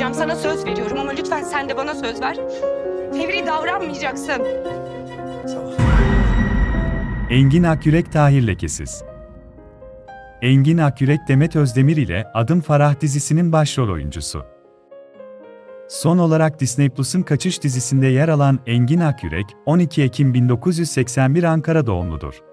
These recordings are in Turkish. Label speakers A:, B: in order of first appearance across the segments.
A: yapacağım. Sana söz veriyorum ama lütfen sen de bana söz ver. Fevri davranmayacaksın.
B: Engin Akyürek Tahir Lekesiz Engin Akyürek Demet Özdemir ile Adım Farah dizisinin başrol oyuncusu. Son olarak Disney Plus'ın Kaçış dizisinde yer alan Engin Akyürek, 12 Ekim 1981 Ankara doğumludur.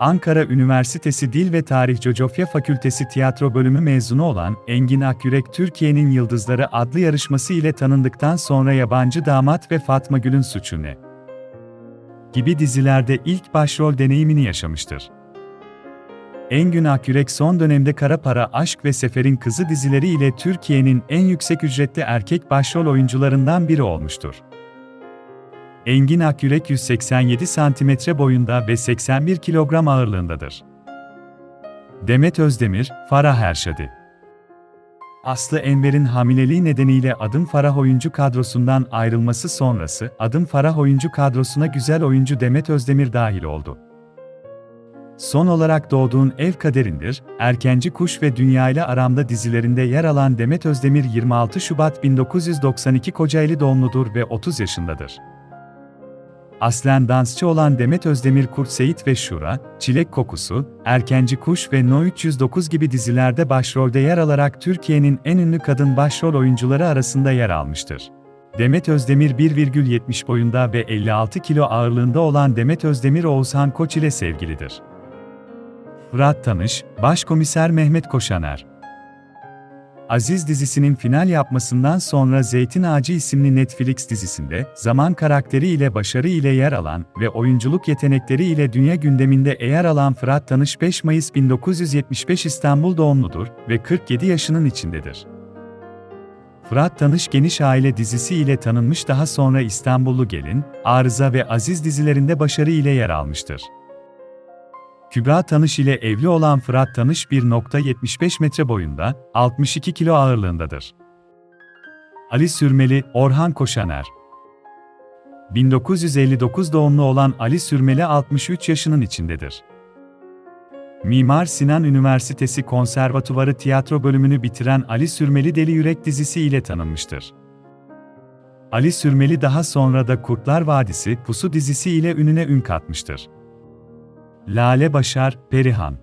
B: Ankara Üniversitesi Dil ve Tarih Coğrafya Fakültesi Tiyatro Bölümü mezunu olan Engin Akyürek Türkiye'nin Yıldızları adlı yarışması ile tanındıktan sonra Yabancı Damat ve Fatma Gül'ün Suçu Ne? gibi dizilerde ilk başrol deneyimini yaşamıştır. Engin Akyürek son dönemde Kara Para Aşk ve Seferin Kızı dizileri ile Türkiye'nin en yüksek ücretli erkek başrol oyuncularından biri olmuştur. Engin Akyürek 187 cm boyunda ve 81 kilogram ağırlığındadır. Demet Özdemir, Farah Erşadi Aslı Enver'in hamileliği nedeniyle Adım Farah oyuncu kadrosundan ayrılması sonrası Adım Farah oyuncu kadrosuna güzel oyuncu Demet Özdemir dahil oldu. Son olarak Doğduğun Ev Kaderindir, Erkenci Kuş ve Dünya ile Aramda dizilerinde yer alan Demet Özdemir 26 Şubat 1992 Kocaeli doğumludur ve 30 yaşındadır. Aslen dansçı olan Demet Özdemir Kurt Seyit ve Şura, Çilek Kokusu, Erkenci Kuş ve No 309 gibi dizilerde başrolde yer alarak Türkiye'nin en ünlü kadın başrol oyuncuları arasında yer almıştır. Demet Özdemir 1,70 boyunda ve 56 kilo ağırlığında olan Demet Özdemir Oğuzhan Koç ile sevgilidir. Fırat Tanış, Başkomiser Mehmet Koşaner Aziz dizisinin final yapmasından sonra Zeytin Ağacı isimli Netflix dizisinde zaman karakteri ile başarı ile yer alan ve oyunculuk yetenekleri ile dünya gündeminde yer alan Fırat Tanış 5 Mayıs 1975 İstanbul doğumludur ve 47 yaşının içindedir. Fırat Tanış Geniş Aile dizisi ile tanınmış daha sonra İstanbullu Gelin, Arıza ve Aziz dizilerinde başarı ile yer almıştır. Kübra Tanış ile evli olan Fırat Tanış 1.75 metre boyunda, 62 kilo ağırlığındadır. Ali Sürmeli, Orhan Koşaner 1959 doğumlu olan Ali Sürmeli 63 yaşının içindedir. Mimar Sinan Üniversitesi Konservatuvarı Tiyatro bölümünü bitiren Ali Sürmeli Deli Yürek dizisi ile tanınmıştır. Ali Sürmeli daha sonra da Kurtlar Vadisi Pusu dizisi ile ününe ün katmıştır. Lale Başar, Perihan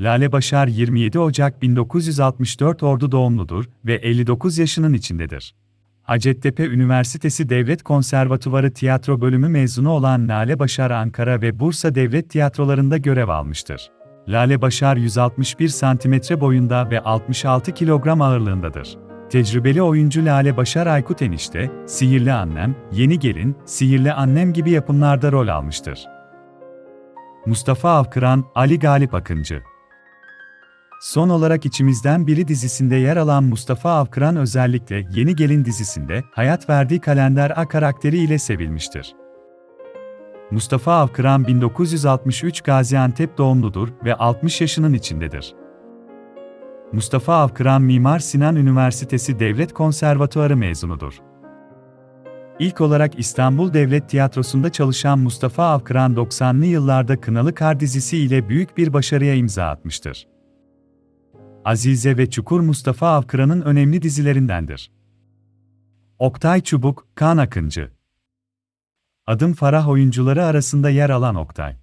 B: Lale Başar 27 Ocak 1964 Ordu doğumludur ve 59 yaşının içindedir. Hacettepe Üniversitesi Devlet Konservatuvarı Tiyatro Bölümü mezunu olan Lale Başar Ankara ve Bursa Devlet Tiyatrolarında görev almıştır. Lale Başar 161 cm boyunda ve 66 kilogram ağırlığındadır. Tecrübeli oyuncu Lale Başar Aykut Enişte, Sihirli Annem, Yeni Gelin, Sihirli Annem gibi yapımlarda rol almıştır. Mustafa Avkıran, Ali Galip Akıncı. Son olarak içimizden biri dizisinde yer alan Mustafa Avkıran özellikle Yeni Gelin dizisinde hayat verdiği kalender A karakteri ile sevilmiştir. Mustafa Avkıran 1963 Gaziantep doğumludur ve 60 yaşının içindedir. Mustafa Avkıran Mimar Sinan Üniversitesi Devlet Konservatuarı mezunudur. İlk olarak İstanbul Devlet Tiyatrosu'nda çalışan Mustafa Avkıran 90'lı yıllarda Kınalı Kar dizisi ile büyük bir başarıya imza atmıştır. Azize ve Çukur Mustafa Avkıran'ın önemli dizilerindendir. Oktay Çubuk, Kaan Akıncı Adım Farah oyuncuları arasında yer alan Oktay.